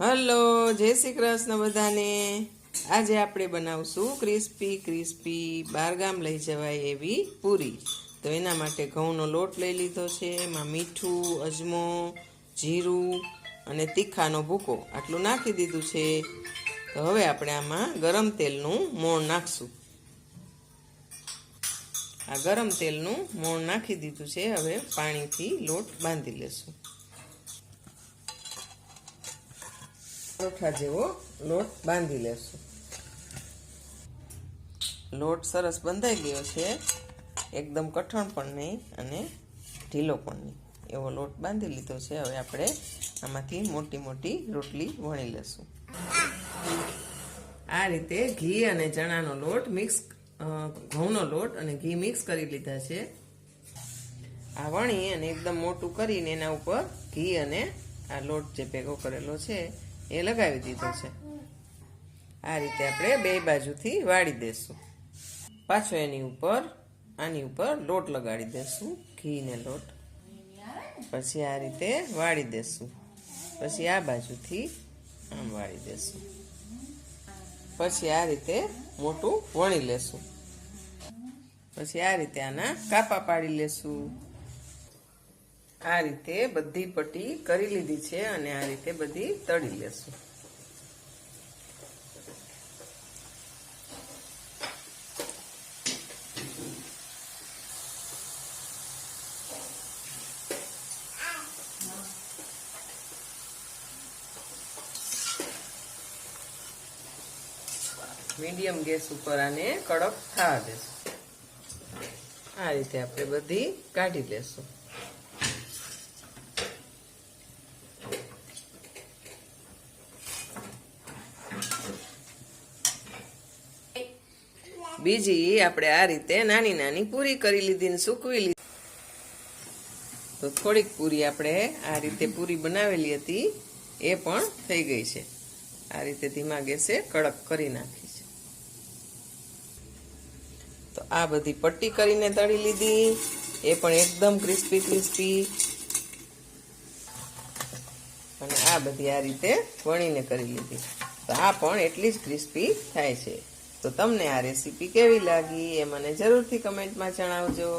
Hello, જય શ્રી કૃષ્ણ બધાને. આજે આપણે બનાવશું ક્રિસ્પી ક્રિસ્પી બારગામ લઈ જવાય એવી પૂરી. તો એના માટે ઘઉંનો લોટ લઈ લીધો છે, એમાં મીઠું, અજમો, જીરું અને તીખાનો ભૂકો આટલું નાખી દીધું છે. તો હવે આપણે આમાં ગરમ તેલનું મોણ નાખશું. આ ગરમ તેલનું મોણ નાખી દીધું છે, હવે પાણીથી લોટ બાંધી લેશું. પરોઠા જેવો લોટ બાંધી લેશું. લોટ સરસ બંધાઈ ગયો છે. એકદમ કઠણ પણ નહીં અને ઢીલો પણ નહીં. એવો લોટ બાંધી લીધો છે. હવે આપણે આમાંથી મોટી મોટી રોટલી વણી લેશું. આ રીતે ઘી અને ચણાનો લોટ મિક્સ ઘઉંનો લોટ અને ઘી મિક્સ કરી લીધા છે. આ વણી અને એકદમ મોટું કરીને એના ઉપર ઘી અને આ લોટ જે ભેગો કરેલો છે એ લગાવી દીધો છે. આ રીતે આપણે બે બાજુથી વાળી દેશું. પાછો એની ઉપર, આની ઉપર લોટ લગાડી દેશું, ઘીને લોટ. પછી આ રીતે વાળી દેશું. પછી આ બાજુથી આમ વાળી દેશું. પછી આ રીતે મોટું વણી લેશું. પછી આ રીતે આના કાપા પાડી લેશું. આ રીતે બધી પટ્ટી કરી લીધી છે અને આ રીતે બધી તળી લેશું. મીડિયમ ગેસ ઉપર આને કડક થવા દેશું. આ રીતે આપણે બધી કાઢી લેશું. બીજી આપણે આ રીતે નાની નાની પૂરી કરી લીધી ને સૂકવી લીધી. તો થોડીક પૂરી આપણે આ રીતે પૂરી બનાવેલી હતી, એ પણ થઈ ગઈ છે. આ રીતે ધીમા ગેસે કડક કરી નાખી છે. તો આ બધી પટ્ટી કરીને તળી લીધી. એ પણ એકદમ ક્રિસ્પી ક્રિસ્પી. અને આ બધી આ રીતે વણીને કરી લીધી. તો આ પણ એટલી જ ક્રિસ્પી થાય છે. તો તમને આ રેસીપી કેવી લાગી એ મને જરૂરથી કમેન્ટમાં જણાવજો.